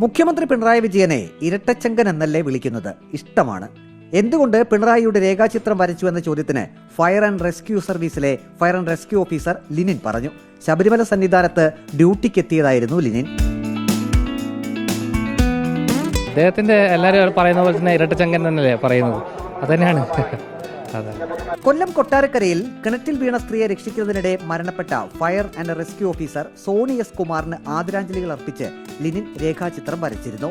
മുഖ്യമന്ത്രി പിണറായി വിജയനെ ഇരട്ടച്ചങ്കൻ എന്നല്ലേ വിളിക്കുന്നത്? ഇഷ്ടമാണ്. എന്തുകൊണ്ട് പിണറായിയുടെ രേഖാചിത്രം വരച്ചു എന്ന ചോദ്യത്തിന് fire and rescue സർവീസിലെ fire and rescue officer Linin പറഞ്ഞു. ശബരിമല സന്നിധാനത്ത് ഡ്യൂട്ടിക്കെത്തിയതായിരുന്നു ലിനിൻ. അദ്ദേഹത്തിന്റെ എല്ലാവരും പറയുന്ന പോലെ തന്നെ ഇരട്ടച്ചങ്കൻ തന്നെയല്ലേ പറയുന്നത്? അതെ കൊല്ലം കൊട്ടാരക്കരയിൽ കിണറ്റിൽ വീണ സ്ത്രീയെ രക്ഷിക്കുന്നതിനിടെ മരണപ്പെട്ട fire and rescue officer Soni S കുമാറിന് ആദരാഞ്ജലികൾ അർപ്പിച്ച് ലിനിൻ രേഖാചിത്രം വരച്ചിരുന്നു.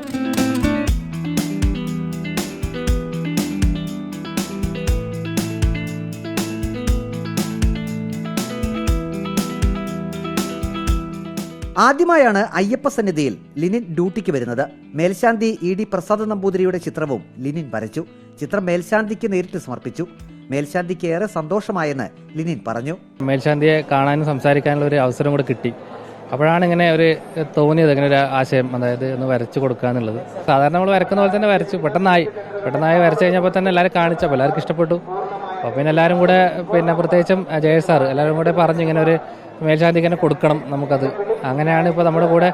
ആദ്യമായാണ് അയ്യപ്പ സന്നിധിയിൽ ലിനിൻ ഡ്യൂട്ടിക്ക് വരുന്നത്. മേൽശാന്തി ഇ ഡി പ്രസാദ് നമ്പൂതിരിയുടെ ചിത്രവും ലിനിൻ വരച്ചു. ചിത്രം മേൽശാന്തിക്ക് നേരിട്ട് സമർപ്പിച്ചു. മേൽശാന്തിക്ക് ഏറെ സന്തോഷമായെന്ന് ലിനിൻ പറഞ്ഞു. മേൽശാന്തിയെ കാണാനും സംസാരിക്കാനുള്ള ഒരു അവസരം കൂടെ കിട്ടി. അപ്പോഴാണ് ഇങ്ങനെ ഒരു തോന്നിയത് ഇങ്ങനെ ഒരു ആശയം അതായത് ഒന്ന് വരച്ചു കൊടുക്കുക എന്നുള്ളത്. സാധാരണ നമ്മൾ വരക്കുന്ന പോലെ തന്നെ വരച്ചു. പെട്ടെന്നായി. പെട്ടെന്നായി വരച്ചു കഴിഞ്ഞപ്പോൾ തന്നെ എല്ലാവരും കാണിച്ചപ്പോൾ എല്ലാവർക്കും ഇഷ്ടപ്പെട്ടു. അപ്പോൾ പിന്നെ എല്ലാവരും കൂടെ പിന്നെ പ്രത്യേകിച്ചും ജയ സാർ എല്ലാവരും കൂടെ പറഞ്ഞു ഇങ്ങനെ ഒരു മേൽശാന്തിക്ക് തന്നെ കൊടുക്കണം നമുക്കത്. അങ്ങനെയാണ് ഇപ്പോൾ നമ്മുടെ കൂടെ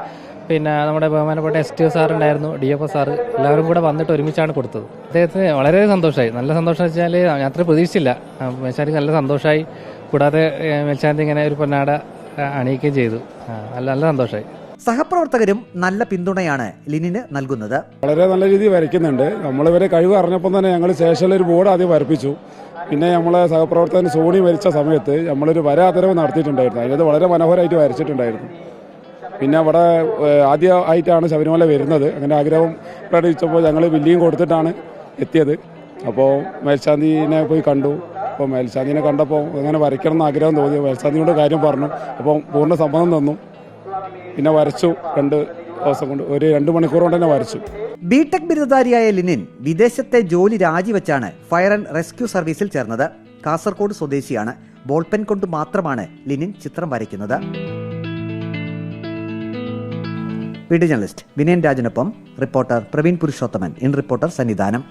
പിന്നെ നമ്മുടെ ബഹുമാനപ്പെട്ട എസ് ടി ഒ സാർ ഉണ്ടായിരുന്നു ഡി എഫ് ഒ സാർ എല്ലാവരും കൂടെ വന്നിട്ട് ഒരുമിച്ചാണ് കൊടുത്തത്. അദ്ദേഹത്തിന് വളരെ സന്തോഷമായി. നല്ല സന്തോഷം വെച്ചാൽ ഞാൻ അത്ര പ്രതീക്ഷിച്ചില്ല. മേൽശാന്തിക്ക് നല്ല സന്തോഷമായി. കൂടാതെ മേൽശാന്തി ഇങ്ങനെ ഒരു പൊന്നാട അണിയിക്കുകയും ചെയ്തു. നല്ല നല്ല സന്തോഷമായി. സഹപ്രവർത്തകരും നല്ല പിന്തുണയാണ് ലിനിന് നൽകുന്നത്. വളരെ നല്ല രീതിയിൽ വരയ്ക്കുന്നുണ്ട്. നമ്മളിവരെ കഴിവ് അറിഞ്ഞപ്പം തന്നെ ഞങ്ങൾ ശേഷം ഒരു ബോർഡ് ആദ്യം വരപ്പിച്ചു. പിന്നെ നമ്മളെ സഹപ്രവർത്തകൻ സോണി മരിച്ച സമയത്ത് നമ്മളൊരു വരാതരവ് നടത്തിയിട്ടുണ്ടായിരുന്നു. അതിനകത്ത് വളരെ മനോഹരമായിട്ട് വരച്ചിട്ടുണ്ടായിരുന്നു. പിന്നെ അവിടെ ആദ്യമായിട്ടാണ് ശബരിമല വരുന്നത്. അങ്ങനെ ആഗ്രഹം പ്രകടിപ്പിച്ചപ്പോൾ ഞങ്ങൾ വില്ലിയും കൊടുത്തിട്ടാണ് എത്തിയത്. അപ്പോൾ മേൽശാന്തിനെ പോയി കണ്ടു. അപ്പോൾ മേൽശാന്തിനെ കണ്ടപ്പോൾ അങ്ങനെ വരയ്ക്കണം എന്ന് ആഗ്രഹം തോന്നി. മേൽശാന്തിയോട് കാര്യം പറഞ്ഞു. അപ്പോൾ പൂർണ സമ്മതം തന്നു. പിന്നെ വരച്ചു രണ്ട് ദിവസം കൊണ്ട് ഒരു രണ്ട് മണിക്കൂർ കൊണ്ട് തന്നെ വരച്ചു. ബിടെക് ബിരുദധാരിയായ ലിനിൻ വിദേശത്തെ ജോലി രാജിവെച്ചാണ് ഫയർ ആൻഡ് റെസ്ക്യൂ സർവീസിൽ ചേർന്നത്. കാസർഗോഡ് സ്വദേശിയാണ്. ബോൾപെൻ കൊണ്ട് മാത്രമാണ് ലിനിൻ ചിത്രം വരയ്ക്കുന്നത്. Video journalist Vinayan രാജനൊപ്പം reporter Praveen Purushothaman in reporter Sannidhanam.